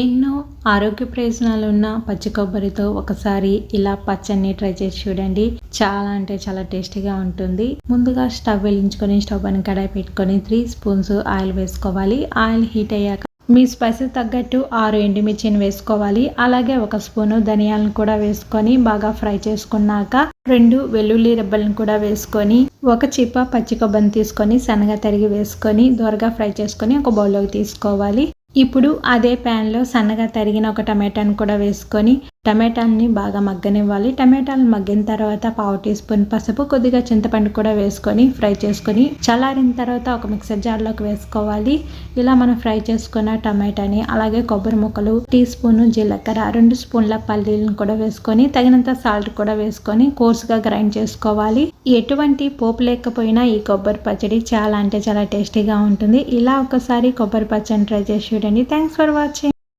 ఎన్నో ఆరోగ్య ప్రయోజనాలు ఉన్న పచ్చి కొబ్బరితో ఒకసారి ఇలా పచ్చడిని ట్రై చేసి చూడండి. చాలా అంటే చాలా టేస్టీగా ఉంటుంది. ముందుగా స్టవ్ వెలించుకొని స్టవ్ అని కడాయి పెట్టుకొని త్రీ స్పూన్స్ ఆయిల్ వేసుకోవాలి. ఆయిల్ హీట్ అయ్యాక మీ స్పైసెస్ తగ్గట్టు ఆరు ఎండుమిర్చిని వేసుకోవాలి. అలాగే ఒక స్పూను ధనియాలను కూడా వేసుకొని బాగా ఫ్రై చేసుకున్నాక రెండు వెల్లుల్లి రెబ్బలను కూడా వేసుకొని ఒక చిప్ప పచ్చి కొబ్బరిని తీసుకొని సన్నగా తరిగి వేసుకొని దూరగా ఫ్రై చేసుకొని ఒక బౌల్లోకి తీసుకోవాలి. ఇప్పుడు అదే ప్యాన్లో సన్నగా తరిగిన ఒక టమాటాను కూడా వేసుకొని టమాటాని బాగా మగ్గనివ్వాలి. టమాటాలు మగ్గిన తర్వాత పావు టీ స్పూన్ పసుపు కొద్దిగా చింతపండు కూడా వేసుకొని ఫ్రై చేసుకొని చల్లారిన తర్వాత ఒక మిక్సర్ జార్లోకి వేసుకోవాలి. ఇలా మనం ఫ్రై చేసుకున్న టమాటాని అలాగే కొబ్బరి ముక్కలు టీ స్పూన్ జీలకర్ర రెండు స్పూన్ల పల్లీలను కూడా వేసుకొని తగినంత సాల్ట్ కూడా వేసుకొని కోర్సుగా గ్రైండ్ చేసుకోవాలి. ఎటువంటి పోపు లేకపోయినా ఈ కొబ్బరి పచ్చడి చాలా అంటే చాలా టేస్టీగా ఉంటుంది. ఇలా ఒకసారి కొబ్బరి పచ్చడిని ట్రై చేసి చూడండి. Thanks for watching.